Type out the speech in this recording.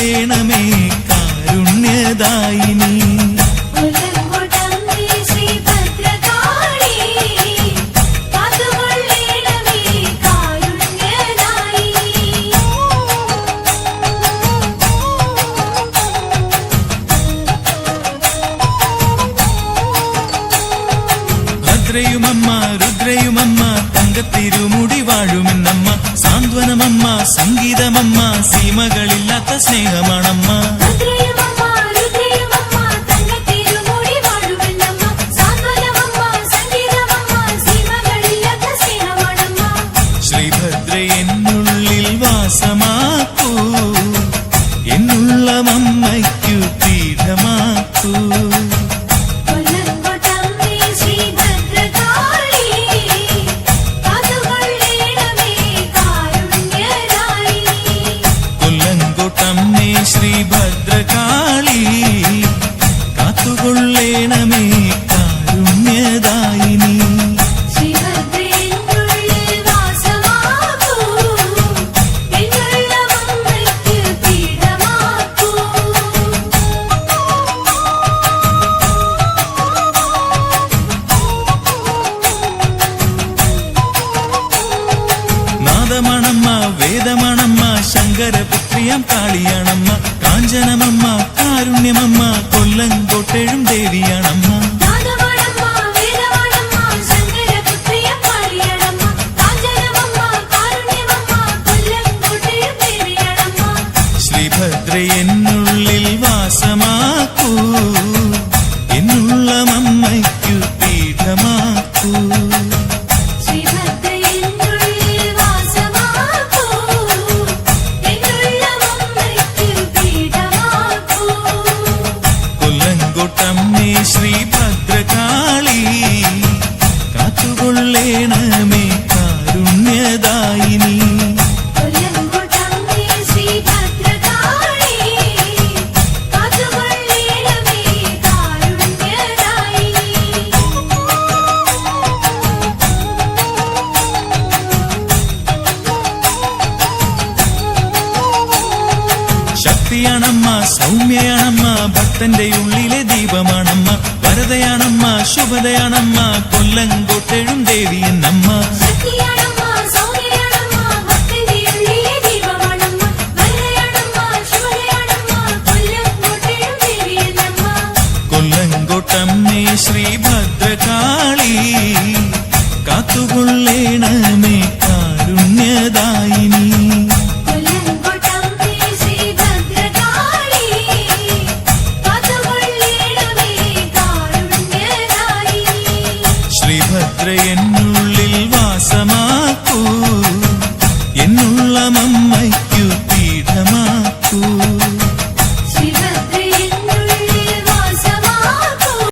കാത്തുകൊള്ളേണമേ കാരുണ്യദായിനി. ഭദ്രയുമമ്മ രുദ്രയുമമ്മ തങ്കത്തിരുമുടി വാഴുമെന്നമ്മ സാന്ത്വനമമ്മ സംഗീതമമ്മ സീമകളില്ലാത്ത സ്നേഹമാണമ്മ ഭദ്രയുമമ്മ രുദ്രയുമമ്മ തങ്കത്തിരുമുടി വാഴുമെന്നമ്മ സാന്ത്വനമമ്മ സംഗീതമമ്മ സീമകളില്ലാത്ത സ്നേഹമാണമ്മ ശ്രീഭദ്ര എന്നുള്ളിൽ വാസമാക്കൂ എന്നുള്ളമമ്മയ്ക്കു നാദമണമ്മ വേദമണമ്മ ശങ്കരപുത്രിയം കാളിയാണമ്മ കാഞ്ചനമമ്മ കാരുണ്യമമ്മ കൊല്ലങ്കോട്ടെഴും ദേവിയാണമ്മ. വേദമണമ്മ ശ്രീഭദ്ര എന്നുള്ളിൽ വാസമാക്കൂ എന്നുള്ളമമ്മയ്ക്കു പീഠമാക്കൂ. ശക്തിയാണമ്മ സൗമ്യയാണമ്മ ഭക്തന്റെ ഉള്ളിലെ ദീപമാണമ്മ വരതയാണമ്മ ശുഭതയാണമ്മ കൊല്ലങ്കോട്ടെഴും ദേവി എന്നമ്മ. കൊല്ലങ്കോട്ടമ്മേ ശ്രീ ഭദ്രകാളി കാത്തുകൊള്ളേണമേ. நின்ற என்னுள்ளில் வாசமாக்கூ. என்னுள்ளமம்